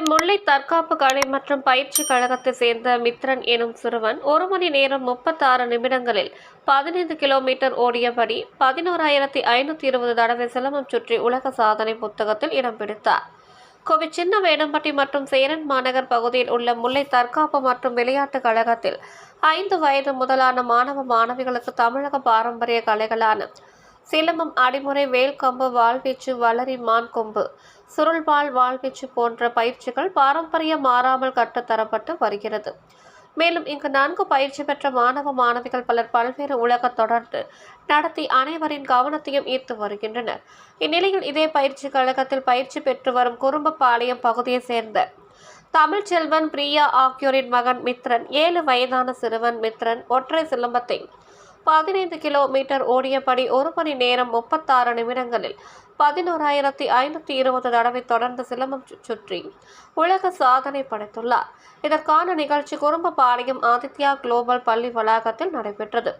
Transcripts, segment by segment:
முல்லை தற்காப்பு கலை மற்றும் பயிற்சி கழகத்தை சேர்ந்த மித்ரன் எனும் சிறுவன் ஒரு மணி நேரம் முப்பத்தாறு நிமிடங்களில் பதினைந்து கிலோமீட்டர் ஓடியபடி பதினோராயிரத்தி ஐநூற்றி இருபது தடவை சிலமம் சுற்றி உலக சாதனை புத்தகத்தில் இடம் பிடித்தார். கோவை சின்ன வேடம்பட்டி மற்றும் சேரன் மாநகர் பகுதியில் உள்ள முல்லை தற்காப்பு மற்றும் விளையாட்டு கழகத்தில் ஐந்து வயது முதலான மாணவ மாணவிகளுக்கு தமிழக பாரம்பரிய கலைகளான சிலம்பம் அடிமுறை வேல்கம்பு வாழ்வீச்சு வளரி மான் கொம்பு. சுருள்வாள் வாழ்வீச்சு போன்ற பயிற்சிகள் பாரம்பரியம் மாறாமல் கற்றுத்தரப்பட்டு வருகிறது. மேலும் இங்கு நான்கு பயிற்சி பெற்ற மாணவ மாணவிகள் பலர் பல்வேறு உலக தொடர்ந்து நடத்தி அனைவரின் கவனத்தையும் ஈர்த்து வருகின்றனர். இந்நிலையில் இதே பயிற்சி கழகத்தில் பயிற்சி பெற்று வரும் குறும்பபாளையம் பகுதியைச் சேர்ந்த தமிழ்ச்செல்வன் பிரியா ஆகியோரின் மகன் மித்ரன் ஏழு வயதான சிறுவன் மித்ரன் ஒற்றை சிலம்பத்தை பதினைந்து கிலோமீட்டர் ஓடியபடி ஒரு மணி நேரம் முப்பத்தாறு நிமிடங்களில் பதினோராயிரத்தி ஐநூற்றி இருபது தடவை தொடர்ந்து சிலம்பம் சுற்றி உலக சாதனை படைத்துள்ளார். இதற்கான நிகழ்ச்சி குறும்பபாளையம் ஆதித்யா குளோபல் பள்ளி வளாகத்தில் நடைபெற்றது.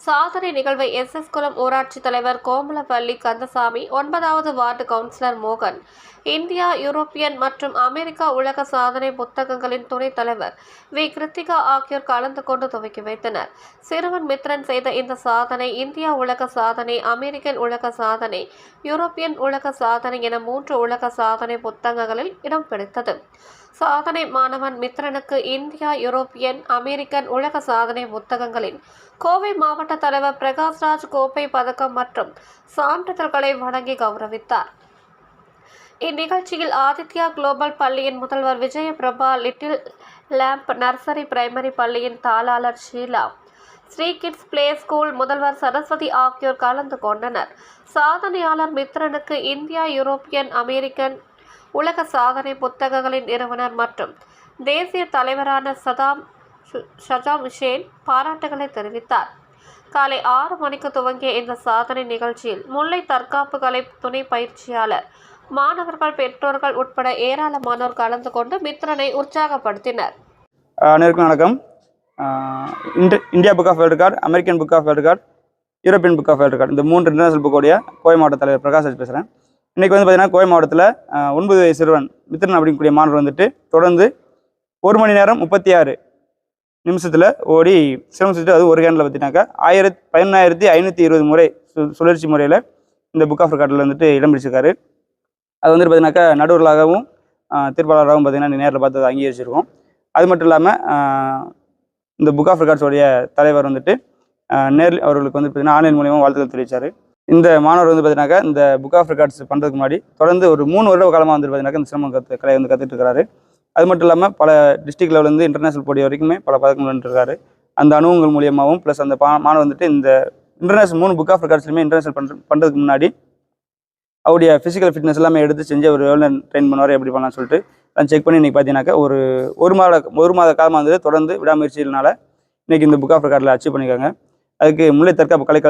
சாதனை நிகழ்வை எஸ் எஸ் குளம் ஊராட்சி தலைவர் கோமலப்பள்ளி கந்தசாமி ஒன்பதாவது வார்டு கவுன்சிலர் மோகன் இந்தியா யூரோப்பியன் மற்றும் அமெரிக்கா உலக சாதனை புத்தகங்களின் துணைத் தலைவர் வி. கிருத்திகா ஆகியோர் கலந்து கொண்டு துவக்கி வைத்தனர். சிறுவன் மித்ரன் செய்த இந்த சாதனை இந்தியா உலக சாதனை அமெரிக்கன் உலக சாதனை யூரோப்பியன் உலக சாதனை என மூன்று உலக சாதனை புத்தகங்களில் இடம் பிடித்தது. சாதனை மாணவன் மித்ரனுக்கு இந்தியா யூரோப்பியன் அமெரிக்கன் உலக சாதனை புத்தகங்களின் கோவை மாவட்ட தலைவர் பிரகாஷ்ராஜ் கோப்பை பதக்கம் மற்றும் சான்றிதழ்களை வழங்கி கௌரவித்தார். இந்நிகழ்ச்சியில் ஆதித்யா குளோபல் பள்ளியின் முதல்வர் Vijayaprabha little lamb nursery primary பள்ளியின் தாளாளர் Sheela Sri kids play school முதல்வர் சரஸ்வதி ஆகியோர் கலந்து கொண்டனர். சாதனையாளர் மித்ரனுக்கு இந்தியா யூரோப்பியன் அமெரிக்கன் உலக சாதனை புத்தகங்களின் நிறுவனர் மற்றும் தேசிய தலைவரான சதாம் ஷு- ஷஜாம் ஹுசேன் பாராட்டுகளை தெரிவித்தார். காலை ஆறு மணிக்கு துவங்கிய இந்த சாதனை நிகழ்ச்சியில் முல்லை தற்காப்பு கலை துணை பயிற்சியாளர் மாணவர்கள் பெற்றோர்கள் உட்பட ஏராளமானோர் கலந்து கொண்டு மித்ரனை உற்சாகப்படுத்தினர். அனைவருக்கும் வணக்கம். India book of world card American book of world card European book of world card இந்த மூன்று இன்டர்நேஷனல் புக்கோடைய கோவை மாவட்ட தலைவர் பிரகாஷ் பேசுகிறேன் இன்றைக்கி வந்து பார்த்தீங்கன்னா கோவை மாவட்டத்தில் ஒன்பது வயது சிறுவன் மித்ரன் அப்படிங்கக்கூடிய மாணவர் வந்துட்டு தொடர்ந்து ஒரு மணி நேரம் முப்பத்தி ஆறு நிமிஷத்தில் ஓடி சிரமம் சுற்றிட்டு அது ஒரு கேண்டில் பார்த்தீங்கன்னாக்கா ஆயிரத்தி பதினாயிரத்தி ஐநூற்றி இருபது முறை சு சுழற்சி முறையில் இந்த புக் ஆஃப் ரெக்கார்டில் வந்துட்டு இடம் பிடிச்சிருக்காரு. அது வந்துட்டு பார்த்தீங்கன்னாக்கா நடுவர்களாகவும் திருப்பாளராகவும் தீர்ப்பாளராகவும் பார்த்தீங்கன்னா நேரில் பார்த்து அதை அங்கீகரிச்சிருக்கோம். அது மட்டும் இல்லாமல் இந்த புக் ஆஃப் ரெக்கார்ட்ஸோடைய தலைவர் வந்துட்டு நேரில் அவர்களுக்கு வந்து பார்த்தீங்கன்னா ஆன்லைன் மூலியமாக வாழ்த்துக்கள் தெரிவித்தார் இந்த மாணவர் வந்து பார்த்தீங்கன்னாக்கா இந்த புக் ஆஃப் ரெக்கார்ட்ஸ் பண்ணுறதுக்கு முன்னாடி தொடர்ந்து ஒரு மூணு வருட காலமாக வந்து பார்த்தீங்கன்னாக்கா இந்த சிரமம் கற்று கலை வந்து கற்றுட்டு இருக்காரு. அது மட்டும் இல்லாமல் பல டிஸ்ட்ரிக்ட் லெவலேருந்து இன்டர்நேஷனல் போட்டி வரைக்குமே பல பதக்கங்கள் வந்துருக்காரு அந்த அனுபவங்கள் மூலியமாகவும் ப்ளஸ் அந்த பா மாணவர் வந்துட்டு இந்த இன்டர்நேஷனல் மூணு புக் ஆஃப் ரெக்கார்ட்ஸ்லையுமே இன்டர்நேஷனல் பண்ணுற பண்ணுறதுக்கு முன்னாடி அவருடைய ஃபிசிக்கல் ஃபிட்னஸ் எல்லாமே எடுத்து செஞ்சு அவர் எவ்வளோ ட்ரெயின் பண்ணுவார் எப்படி பண்ணலாம்னு சொல்லிட்டு நான் செக் பண்ணி இன்றைக்கி பார்த்தீங்கன்னாக்கா ஒரு ஒரு மாத ஒரு மாத காலமாக வந்து தொடர்ந்து விடாமுயற்சியினால இன்றைக்கி இந்த புக் ஆஃப் ரெக்கார்டில் அச்சீவ் பண்ணியிருக்காங்க அதுக்கு முல்லை தற்காப்பு கலைக்கழக